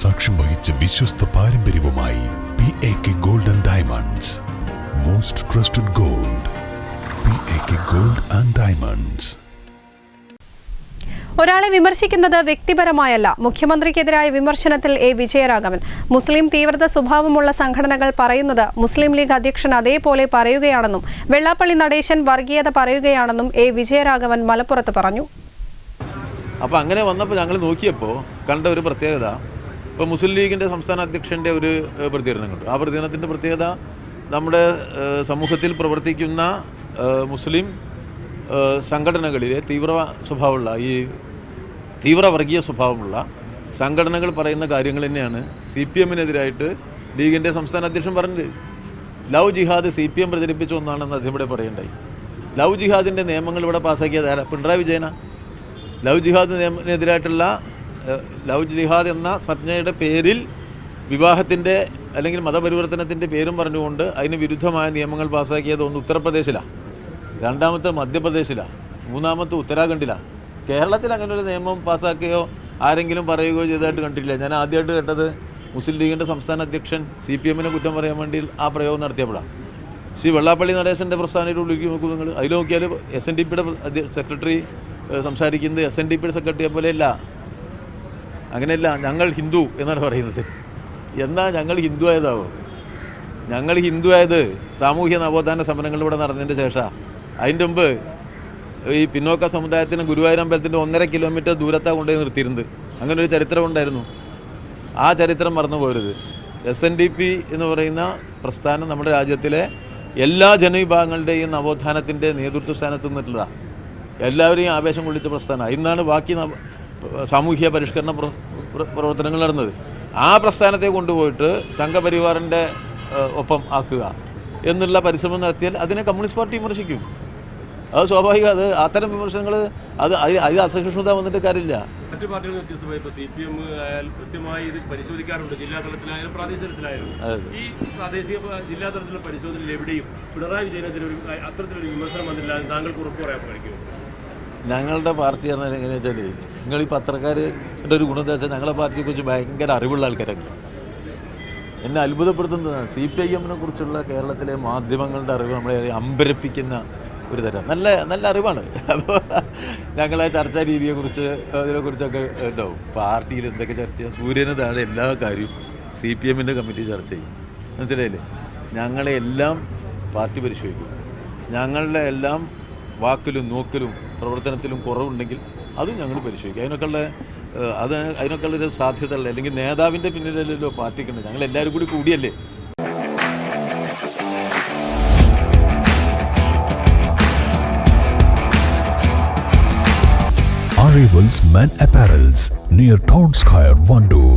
സാക്ഷ്യം വഹിച്ച വിശ്വസ്ത പാരമ്പര്യവുമായി P A K gold and diamonds most trusted gold P A K gold and diamonds ഒരാളെ വിമർശിക്കുന്നത് വ്യക്തിപരമായല്ല. മുഖ്യമന്ത്രിക്കെതിരായ വിമർശനത്തിൽ എ വിജയരാഘവൻ. മുസ്ലിം തീവ്രത സ്വഭാവമുള്ള സംഘടനകൾ പറയുന്നത് മുസ്ലിം ലീഗ് അധ്യക്ഷൻ അതേപോലെ പറയുകയാണെന്നും വെള്ളാപ്പള്ളി നടേശൻ വർഗീയത പറയുകയാണെന്നും എ വിജയരാഘവൻ മലപ്പുറത്ത് പറഞ്ഞു. അപ്പോൾ അങ്ങനെ വന്നപ്പോൾ ഞങ്ങൾ നോക്കിയപ്പോൾ കണ്ട ഒരു പ്രത്യേകത ഇപ്പോൾ മുസ്ലിം ലീഗിന്റെ സംസ്ഥാന അധ്യക്ഷന്റെ ഒരു പ്രതികരണങ്ങളുണ്ട്. ആ പ്രതികരണത്തിന്റെ പ്രത്യേകത നമ്മുടെ സമൂഹത്തിൽ പ്രവർത്തിക്കുന്ന മുസ്ലിം സംഘടനകളിലെ തീവ്ര സ്വഭാവമുള്ള ഈ തീവ്ര വർഗീയ സ്വഭാവമുള്ള സംഘടനകൾ പറയുന്ന കാര്യങ്ങൾ തന്നെയാണ് സി പി എമ്മിനെതിരായിട്ട് ലീഗിന്റെ സംസ്ഥാന അധ്യക്ഷൻ പറഞ്ഞത്. Love jihad C P M പ്രചരിപ്പിച്ച ഒന്നാണെന്ന് അദ്ദേഹം ഇവിടെ പറയണ്ടായി. ലവ് ജിഹാദിന്റെ നിയമങ്ങൾ ഇവിടെ പാസ്സാക്കിയത് പിണറായി വിജയന. ലവ് നിയമത്തിനെതിരായിട്ടുള്ള ലവ് ജിഹാദ് എന്ന സംജ്ഞയുടെ പേരിൽ വിവാഹത്തിന്റെ അല്ലെങ്കിൽ മതപരിവർത്തനത്തിന്റെ പേരും പറഞ്ഞുകൊണ്ട് അതിന് വിരുദ്ധമായ നിയമങ്ങൾ പാസ്സാക്കിയത് ഒന്ന് ഉത്തർപ്രദേശിലാണ് രണ്ടാമത്തെ മധ്യപ്രദേശിലാണ് മൂന്നാമത്തെ ഉത്തരാഖണ്ഡിലാണ് കേരളത്തിൽ അങ്ങനെ ഒരു നിയമം പാസ്സാക്കുകയോ ആരെങ്കിലും പറയുകയോ ചെയ്തതായിട്ട് കണ്ടിട്ടില്ല. ഞാൻ ആദ്യമായിട്ട് കേട്ടത് മുസ്ലിം ലീഗിന്റെ സംസ്ഥാന അധ്യക്ഷൻ സി പി എമ്മിനെ കുറ്റം പറയാൻ വേണ്ടി ആ പ്രയോഗം നടത്തിയപ്പോഴാണ് ശ്രീ വെള്ളാപ്പള്ളി നടേശന്റെ പ്രസ്ഥാനത്തിൽ ഉള്ളിലേക്ക് നോക്കൂ നിങ്ങൾ. അതിൽ നോക്കിയാൽ എസ് എൻ ഡി പിയുടെ സെക്രട്ടറി സംസാരിക്കുന്നത് എസ് എൻ ഡി പിയുടെ സെക്രട്ടറിയെ പോലെയല്ല അങ്ങനെയല്ല ഞങ്ങൾ ഹിന്ദു എന്നാണ് പറയുന്നത്. എന്നാ ഞങ്ങൾ ഹിന്ദു ആയതാവോ? ഞങ്ങൾ ഹിന്ദു ആയത് സാമൂഹ്യ നവോത്ഥാന സമരങ്ങൾ ഇവിടെ നടന്നതിന്റെ ശേഷമാണ് അതിന്റെ മുമ്പ് ഈ പിന്നോക്ക സമുദായത്തിന് ഗുരുവായൂർ അമ്പലത്തിന്റെ ഒന്നര കിലോമീറ്റർ ദൂരത്താണ് കൊണ്ടുപോയി നിർത്തിയിരുന്നത്. അങ്ങനെ ഒരു ചരിത്രം ഉണ്ടായിരുന്നു. ആ ചരിത്രം മറന്നു പോരുത്. എസ് എൻ ഡി പി എന്ന് പറയുന്ന പ്രസ്ഥാനം നമ്മുടെ രാജ്യത്തിലെ എല്ലാ ജനവിഭാഗങ്ങളുടെയും നവോത്ഥാനത്തിന്റെ നേതൃത്വ സ്ഥാനത്ത് നിന്നിട്ടുള്ളതാണ് എല്ലാവരെയും ആവേശം കൊള്ളിച്ച പ്രസ്ഥാനമാണ് ഇന്നാണ് ബാക്കി സാമൂഹ്യ പരിഷ്കരണ പ്ര- പ്ര- പ്രവർത്തനങ്ങൾ നടന്നത്. ആ പ്രസ്ഥാനത്തെ കൊണ്ടുപോയിട്ട് സംഘപരിവാറിന്റെ ഒപ്പം ആക്കുക എന്നുള്ള പരിശ്രമം നടത്തിയാൽ അതിനെ കമ്മ്യൂണിസ്റ്റ് പാർട്ടി വിമർശിക്കും. അത് സ്വാഭാവികം. അത് അത്തരം വിമർശനങ്ങൾ അത് അത് അതിൽ അസഹിഷ്ണുത വന്നിട്ട് കാര്യമില്ല. മറ്റു പാർട്ടികൾ വ്യത്യസ്തമായി ഇപ്പോൾ സി പി എം ആയാലും കൃത്യമായി ഇത് പരിശോധിക്കാറുണ്ട്. ജില്ലാ തലത്തിലായാലും പ്രാദേശിക തലത്തിലായാലും. ഈ പ്രാദേശിക ജില്ലാ തലത്തിലുള്ള പരിശോധനയിൽ എവിടെയും പിണറായി വിജയനെതിരെ ഒരു അത്തരത്തിലൊരു വിമർശനം വന്നില്ല താങ്കൾക്ക് ഉറപ്പ് പറയാൻ കഴിക്കുമോ ഞങ്ങളുടെ പാർട്ടി എന്ന് പറഞ്ഞാൽ എങ്ങനെയാ വെച്ചാൽ നിങ്ങൾ ഈ പത്രക്കാരുടെ ഒരു ഗുണം വെച്ചാൽ ഞങ്ങളെ പാർട്ടിയെക്കുറിച്ച് ഭയങ്കര അറിവുള്ള ആൾക്കാരാണ് എന്നെ അത്ഭുതപ്പെടുത്തുന്നത് സി പി ഐ എമ്മിനെ കുറിച്ചുള്ള കേരളത്തിലെ മാധ്യമങ്ങളുടെ അറിവ് നമ്മളെ അമ്പരപ്പിക്കുന്ന ഒരു തരം. നല്ല നല്ല അറിവാണ്. അപ്പോൾ ഞങ്ങളെ ചർച്ചാ രീതിയെക്കുറിച്ച് അതിനെക്കുറിച്ചൊക്കെ ഉണ്ടാവും. പാർട്ടിയിൽ എന്തൊക്കെ ചർച്ച ചെയ്യാം? സൂര്യന് താഴെ എല്ലാ കാര്യവും സി പി എമ്മിന്റെ കമ്മിറ്റി ചർച്ച ചെയ്യും. മനസ്സിലായില്ലേ? ഞങ്ങളെ എല്ലാം പാർട്ടി പരിശോധിക്കും. ഞങ്ങളുടെ എല്ലാം വാക്കിലും നോക്കിലും പ്രവർത്തനത്തിലും കുറവുണ്ടെങ്കിൽ അതും ഞങ്ങൾ പരിശോധിക്കും. അതിനൊക്കെയുള്ള അത് അതിനൊക്കെയുള്ളൊരു സാധ്യത ഉള്ള അല്ലെങ്കിൽ നേതാവിന്റെ പിന്നിലല്ലോ പാർട്ടിക്കുണ്ട് ഞങ്ങൾ എല്ലാവരും കൂടി കൂടിയല്ലേ? Arrivals Men Apparels near Town Square, Vandoor.